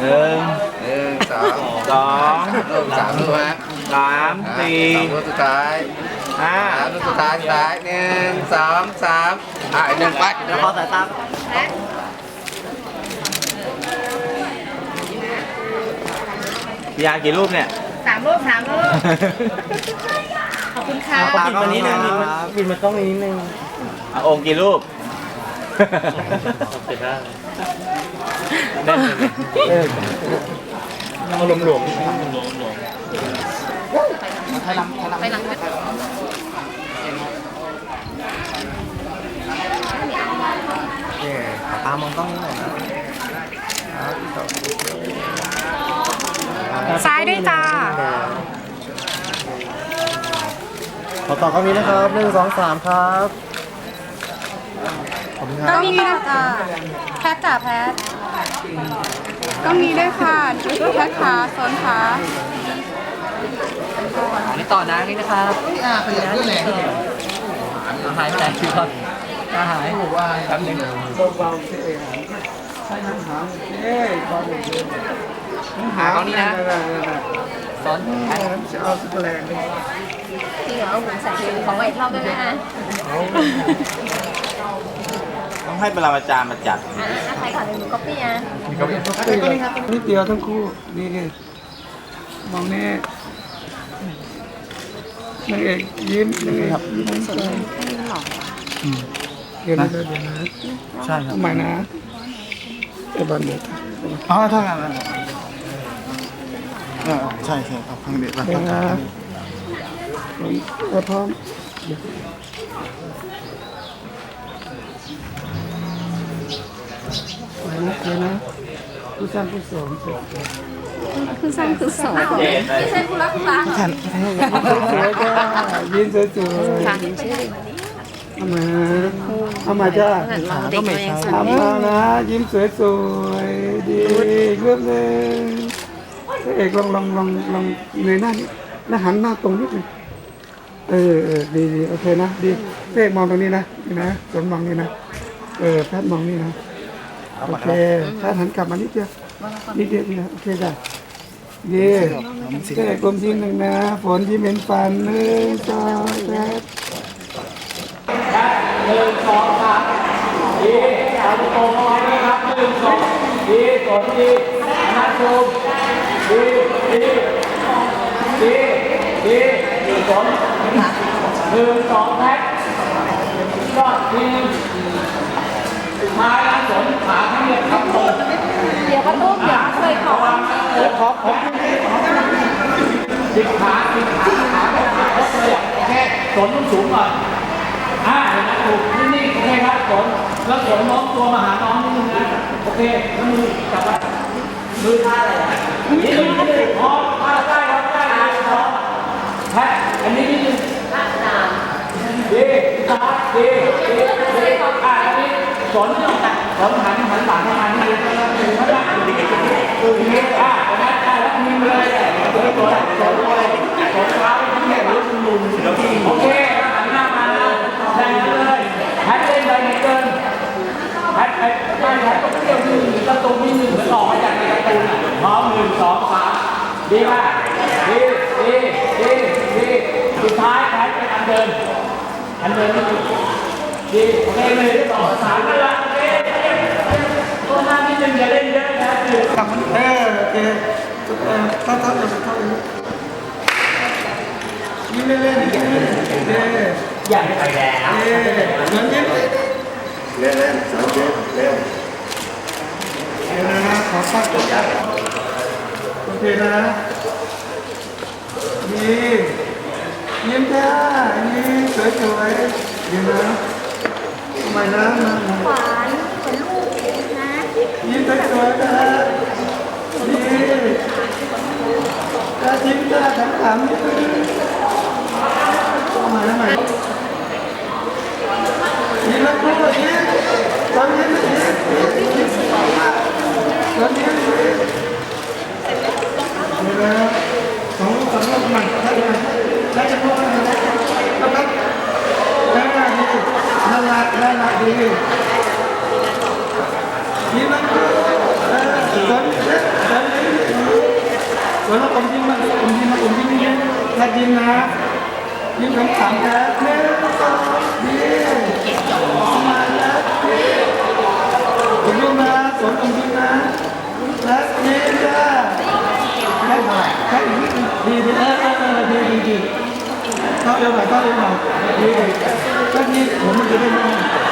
หนึ่งหนึ่งสองสองลูกสามลูกฮะสามอะสี่สองลูกสุดท้ายห้าสามลูกสุดท้ายสุดท้ายหนึ่งสองสามอะอีกหนึ่งไปเดี๋ยวขอสายตาพี่ยากี่รูปเนี่ยสามรูปสามรูปขอบคุณค่ะตาก็นี้หนึ่งบินมาต้องนี้นึงโองค์กี่รูปเสร็จแล้ว แน่นเลยเออเอาลมหลวมไปหลังตามองต้องนี้หน่อยนะซ้ายด้วยจ้าขอต่อกล้องนี้นะครับหนึ่งสองสามครับขอบคุณคต้รัอบงมีด้วยจ้าแพทจ่าแพท ต้องมีด้วยค่ะแพทขาโซนขาอันนี้ต่อนะนี่นะครับอ่าขยับด้วยแรงเอาหายไปไหนพี่ครับอาหายแป๊บนึงเบาๆสิเองใช่น้ำหางเอ้ยตอนเด็กหาเขานี่นะซ้อนจะเอาสแลงจริงเหรอผมใส่ของไว้รอบด้วยนะ ต้องให้ปรมาจารย์มาจัดอะใครก่อนเลยหนูก๊อปปี้อะนิดเดียวทั้งคู่นี่มองนี่นางเอกยิ้มนางเอกยิ้มน้ำใจเดี๋ยวนะเดี๋ยวนะใช่ครับทำไมนะไอ้บอลเด็กอ๋อเท่ากันใช่ใช่เอาข้างเดียวเดี๋ยวนะเอาพร้อม ไปนะเดี๋ยวนะผู้สร้างผู้สอนเสร็จคือสร้างคือสอนเจ็ดเลยไม่ใช่คุณรักคุณรักสวยๆจ้ายิ้มสวยๆค่ะชื่อเอามาเอามาจ้าเด็กยังสอนทำมานะ ยิ้มสวยๆดีเรื่องหนึงพระเอกลองลองลองลองเงยหน้านิดแล้วหันหน้าตรงนิดหนึงเออเออดีดีโอเคนะดีพระเอกมองตรงนี้นะนี่นะสนมองนี่นะเออแพทย์มองนี่นะ โอเคแพทย์หันกลับมานิดเดียวนิดเดียวนี่นะโอเคจ้ะดีพระเอกกลมทิ้งหนึ่งนะ ฝนที่เหม็นฟันหนึ่งสองแพทาย์เดี๋ยวก็ตุ้มเดี๋ยวเคยขอสนต้องสูงก่อนอ่าเห็นไหมถูกนิ่งๆโอเคครับสนแล้วสนน้มตัวมาหาน้องนิดนึงนะโอเคแล้วมือจับไว้มือท่าอะไรอะนิดนึงนิดนึงพอท่าได้ครับได้เลยพอแค่อันนี้นิดนึงดีตาดีดีดีอ่าอันนี้สน สนหันหันหลังเข้มานิดนึงแล้วมือข้างหน้าดีเออดีอ่าเห็นหมอ่าแล้วมือเลยสนตัวสนตัวสนเท้าทั้งแขนหรือมุมโอเคหันหน้ามาแรงเลยแพทเล่นไปไหนเกินแพทแพทไม่แพทก็เที่ยวหนึ่งประตูที่หนึ่งมันออกมาจากในการ์ตูน่ะพร้อมหนึ่งสองสามดีมากดีดีดีดีสุดท้ายแพทเป็นอันเดินอันเดินนี่คือดีโอเคเลยที่อสามนั่นละ โอเคตัวหน้านิดนึงอย่าเล่นเยอะนะคือเออโอเคเออทัดทัดเลยทัดเลยยิ้มเล่นๆยิ้มเล่นๆเอออย่าไปแล้วเออเล่นยิ้มเล่นเล่นสามเจ็ดเล่นเดี๋ยวนะขอพักก่อนโอเคนะยิ้มยิ้มจ้ายิ้มสวยๆเดี๋ยวนะทำไมนะหวานเหมือนลูกนะ ยิ้มสวยๆนะยิ้มตายิ้มตาขำๆนิดนึงทำไมทำไมยิ้มแล้วพูดยิ้มตอนยิ้มยิ้มยิ้มตอนยิ้มยิ้มเดี๋ยวนะสองลูกสองลูกมันได้ไหมได้จะพูดอะไรได้ครับได้ได้ดีน่ารักน่ารักดียิ้มแล้วพูดเออตอนยิ้ม วนแล้วอมยิ้มมาอมยิ้มมาอมยิ้มยิ้มแค่ยิ้มนะยิ้มขำๆนะหนึ่งสองดีมาแล้วอมยิ้มนะสวนอมยิ้มนะและยิ้มจ้าแค่ไหนแค่อีกนิดนึงดีดีเออเออเออดีดีดีเข้าเร็วหน่อยเข้าเร็วหน่อยดีดีแค่นี้ผมมันจะได้ไม่ไม่ไม่